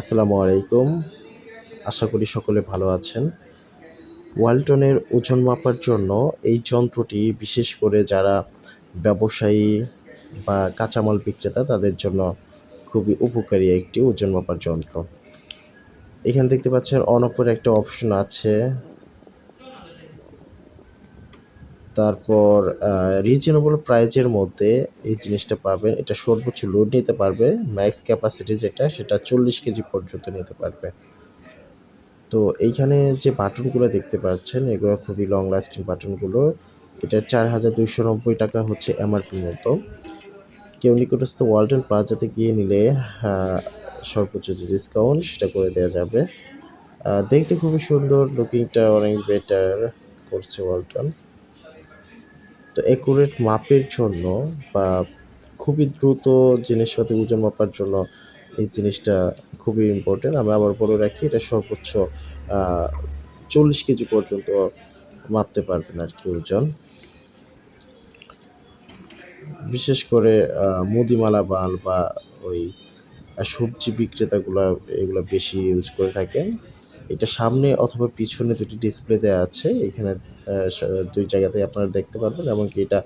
আসসালামু আলাইকুম। আশা করি সকলে ভালো আছেন। ওয়ালটনের ওজন মাপার জন্য এই যন্ত্রটি, বিশেষ করে যারা ব্যবসায়ী বা কাঁচামাল বিক্রেতা, তাদের জন্য খুবই উপকারী একটি ওজন মাপার যন্ত্র। এখানে দেখতে পাচ্ছেন অন অপর একটা অপশন আছে। তারপর রিজনেবল প্রাইজের মধ্যে এই জিনিসটা পাবেন। এটা সর্বোচ্চ লোড নিতে পারবে। ম্যাক্স ক্যাপাসিটি যেটা, সেটা চল্লিশ কেজি পর্যন্ত নিতে পারবে। তো এইখানে যে বাটনগুলো দেখতে পাচ্ছেন, এগুলো খুবই লং লাস্টিং বাটনগুলো। এটা চার হাজার দুইশো নব্বই টাকা হচ্ছে এমআরপি মতো। কেউ নিকটস্থ ওয়ালটন প্লাজাতে গিয়ে নিলে সর্বোচ্চ যে ডিসকাউন্ট সেটা করে দেওয়া যাবে। দেখতে খুবই সুন্দর লুকিংটা অনেক বেটার করছে ওয়ালটন। তো অ্যাকুরেট মাপের জন্য বা খুবই দ্রুত জিনিসপাতি ওজন মাপার জন্য এই জিনিসটা খুবই ইম্পর্টেন্ট আমি আবার বলে রাখি, এটা সর্বোচ্চ চল্লিশ কেজি পর্যন্ত মাপতে পারবেন আর কি ওজন। বিশেষ করে মুদিমালা বাল বা ওই সবজি বিক্রেতাগুলো এগুলো বেশি ইউজ করে থাকেন। এটা সামনে অথবা পিছনে দুটি ডিসপ্লে দেওয়া আছে। এখানে দুই জায়গাতে আপনারা দেখতে পারবেন এমনকি এটা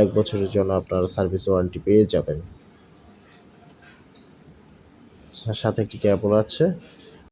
এক বছরের জন্য আপনারা সার্ভিস ওয়ারেন্টি পেয়ে যাবেন। সাথে একটি ক্যাবল আছে।